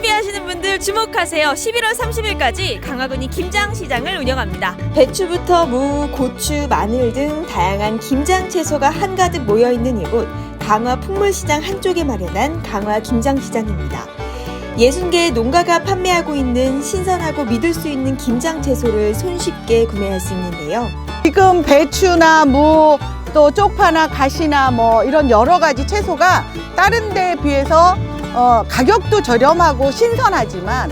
준비하시는 분들 주목하세요. 11월 30일까지 강화군이 김장시장을 운영합니다. 배추부터 무, 고추, 마늘 등 다양한 김장 채소가 한가득 모여 있는 이곳 강화 풍물시장 한쪽에 마련한 강화 김장시장입니다. 60개의 농가가 판매하고 있는 신선하고 믿을 수 있는 김장 채소를 손쉽게 구매할 수 있는데요. 지금 배추나 무, 또 쪽파나 가시나 뭐 이런 여러 가지 채소가 다른 데에 비해서 어, 가격도 저렴하고 신선하지만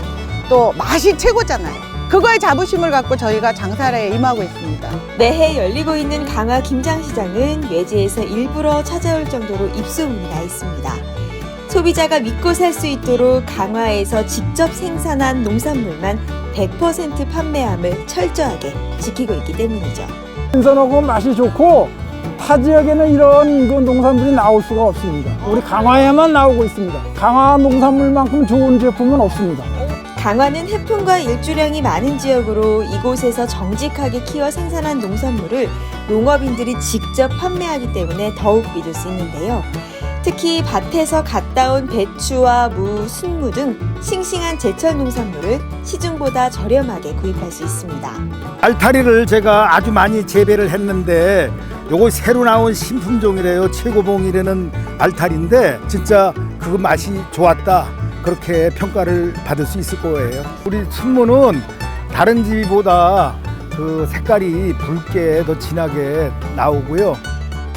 또 맛이 최고잖아요. 그거에 자부심을 갖고 저희가 장사에 임하고 있습니다. 매해 열리고 있는 강화 김장시장은 외지에서 일부러 찾아올 정도로 입소문이 나 있습니다. 소비자가 믿고 살 수 있도록 강화에서 직접 생산한 농산물만 100% 판매함을 철저하게 지키고 있기 때문이죠. 신선하고 맛이 좋고 타 지역에는 이런 그 농산물이 나올 수가 없습니다. 우리 강화에만 나오고 있습니다. 강화 농산물만큼 좋은 제품은 없습니다. 강화는 해풍과 일주량이 많은 지역으로 이곳에서 정직하게 키워 생산한 농산물을 농업인들이 직접 판매하기 때문에 더욱 믿을 수 있는데요. 특히 밭에서 갓 따온 배추와 무, 순무 등 싱싱한 제철 농산물을 시중보다 저렴하게 구입할 수 있습니다. 알타리를 제가 아주 많이 재배를 했는데 요거 새로 나온 신품종이래요. 최고봉이라는 알타리인데 진짜 그 맛이 좋았다. 그렇게 평가를 받을 수 있을 거예요. 우리 순무는 다른 집보다 그 색깔이 붉게 더 진하게 나오고요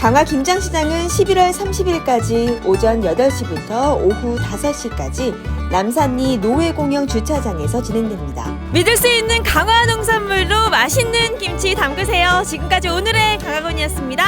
강화 김장시장은 11월 30일까지 오전 8시부터 오후 5시까지 남산리 노회공영 주차장에서 진행됩니다. 믿을 수 있는 강화 농산물로 맛있는 김치 담그세요. 지금까지 오늘의 강화군이었습니다.